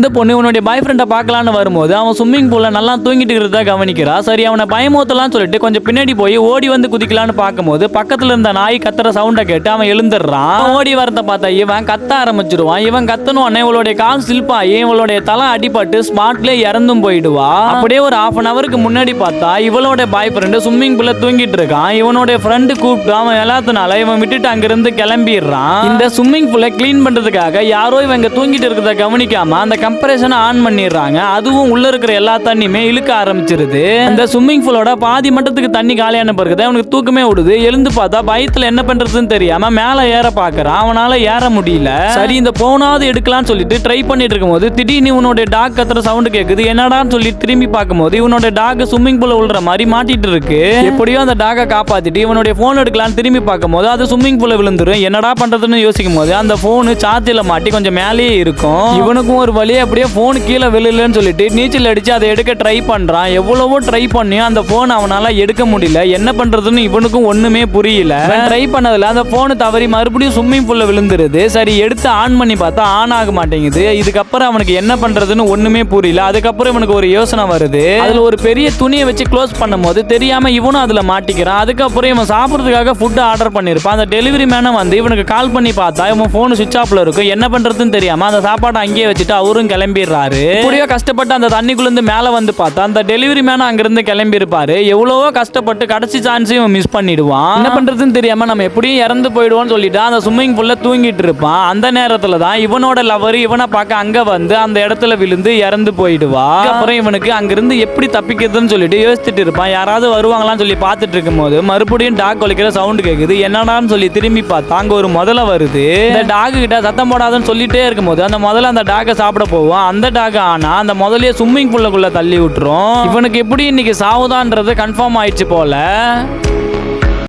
இந்த பொண்ணு உன்னுடைய பாய் ஃப்ரெண்டை பார்க்கலான்னு வரும்போது அவன் ஸ்விம்மிங் பூலில் நல்லா தூங்கிட்டு இருக்கிறதா கவனிக்கிறா. சரி அவனை பயமூத்தலாம் சொல்லிட்டு கொஞ்சம் பின்னாடி போய் ஓடி வந்து குதிக்கலான்னு பார்க்கும்போது பக்கத்தில் இருந்த நாய் கத்துற சவுண்டை கேட்டு அவன் எழுந்துடுறான். ஓடி வரத பார்த்தா இவன் கத்த ஆரம்பிச்சிருவான். இவன் கத்தணும் உடனே இவளுடைய கால் சில்பாயி இவளுடைய தலை அடிபட்டு ஸ்பாட்லயே இறந்தும் போயிடுவா அப்படியே ஒரு half அன் அவருக்கு முன்னாடி பார்த்தா இவளோட பாய் ஃப்ரெண்டு ஸ்விம்மிங் பூல்ல தூங்கிட்டு இருக்கான். இவனுடைய ஃப்ரெண்டு கூப்பிட்டு அவன் எல்லாத்தினால இவன் விட்டுட்டு அங்கிருந்து கிளம்பிடுறான். இந்த ஸ்விம்மிங் பூலை க்ளீன் பண்றதுக்காக யாரோ இவங்க தூங்கிட்டு இருக்கிறத கவனிக்காம அந்த கம்ப்ரஷனை ஆன் பண்ணிடுறாங்க. அதுவும் உள்ள இருக்கிற எல்லா தண்ணியுமே இழுக்க ஆரம்பிச்சிருது. அந்த ஸ்விம்மிங் பூலோட பாதி மட்டத்துக்கு தண்ணி காலியான பிறகு அவனுக்கு தூக்கமே விடுது எழுந்து பார்த்தா பயத்துல என்ன பண்றதுன்னு தெரியாம மேல ஏற பாக்குறான் அவனால ஏற முடியல. சரி இந்த போனாவது எடுக்கலாம்னு சொல்லிட்டு ட்ரை பண்ணிட்டு இருக்கும்போது திடீர்னு இவனுடைய டாக் கத்துற சவுண்டு கேக்குது. என்னடான்னு சொல்லி திரும்பி பார்க்கும்போது இவனோட டாக் ஸ்விம்மிங் பூல உள்ள மாதிரி மாட்டிட்டு இருக்கு. எப்படியோ அந்த டாகை காப்பாத்திட்டு இவனுடைய போன் எடுக்கலாம்னு திரும்பி பார்க்கும்போது அது ஸ்விம்மிங் பூல விழுந்துரும். என்னடா பண்றதுன்னு யோசிக்கும் போது அந்த போனு சார்ஜில் மாட்டி கொஞ்சம் மேலேயே இருக்கும். இவனுக்கும் ஒரு வழி அப்படியே ஃபோன் கீழே விழுலன்னு சொல்லிட்டு நீச்சல் அடிச்சு அதை எடுக்க ட்ரை பண்றான். எவ்வளவோ ட்ரை பண்ணியும் அந்த ஃபோன் அவனால எடுக்க முடியல. என்ன பண்றதுன்னு இவனுக்கும் ஒன்றுமே புரியல. ட்ரை பண்ணதில் அந்த ஃபோனு தவறி மறுபடியும் ஸ்விம்மிங் பூலில் விழுந்துருது. சரி எடுத்து ஆன் பண்ணி பார்த்தா ஆன் ஆக மாட்டேங்குது. இதுக்கப்புறம் அவனுக்கு என்ன பண்ணுறதுன்னு ஒன்றுமே புரியல. அதுக்கப்புறம் இவனுக்கு ஒரு யோசனை வருது. அதில் ஒரு பெரிய துணியை வச்சு க்ளோஸ் பண்ணும்போது தெரியாமல் இவனும் அதில் மாட்டிக்கிறான். அதுக்கப்புறம் இவன் சாப்பிட்றதுக்காக ஃபுட்டு ஆர்டர் பண்ணியிருப்பான் அந்த டெலிவரி மேனை வந்து இவனுக்கு கால் பண்ணி பார்த்தா இவன் ஃபோன் சுவிச் ஆஃப்ல இருக்கும். என்ன பண்ணுறதுன்னு தெரியாம அந்த சாப்பாட்டை அங்கேயே வச்சுட்டு அவரும் கிளம்பிடுறாரு. இப்படியோ கஷ்டப்பட்டு அந்த தண்ணிக்குள்ளேருந்து மேலே வந்து பார்த்தா அந்த டெலிவரி மேனும் அங்கிருந்து கிளம்பி இருப்பாரு எவ்வளவோ கஷ்டப்பட்டு கடைசி சான்ஸையும் மிஸ் பண்ணிடுவான். என்ன பண்றதுன்னு தெரியாம நம்ம எப்படியும் இறந்து போயிடுவோம்னு சொல்லிட்டு அந்த ஸ்விம்மிங் பூல்ல தூங்கிட்டு இருப்பான். அந்த நேரத்துல தான் இவனோட லவர் இவனை பார்க்க அங்க வந்து அந்த இடத்துல விழுந்து இறந்து போயிடுவா. அப்புறம் இவனுக்கு அங்கிருந்து எப்படி தப்பிக்கிறதுன்னு சொல்லிட்டு யோசிச்சுட்டு இருப்பான். யாராவது வருவாங்களான்னு சொல்லி பார்த்துட்டு இருக்கும்போது மறுபடியும் டாக் ஒலிக்கிற சவுண்ட் கேக்குது. என்னடான்னு சொல்லி திரும்பி பார்த்தா அங்க ஒரு முதல்ல வருது. இந்த டாக் கிட்ட சத்தம் போடாதுன்னு சொல்லிட்டே இருக்கும்போது அந்த முதல்ல அந்த டாகை சாப்பிட போவோம் அந்த டாக் ஆனா அந்த முதலையே ஸ்விம்மிங் பூலுக்குள்ளே தள்ளி விட்டுரும் இவனுக்கு எப்படி இன்னைக்கு சாவுதான்றது கன்ஃபார்ம் ஆயிடுச்சு போல.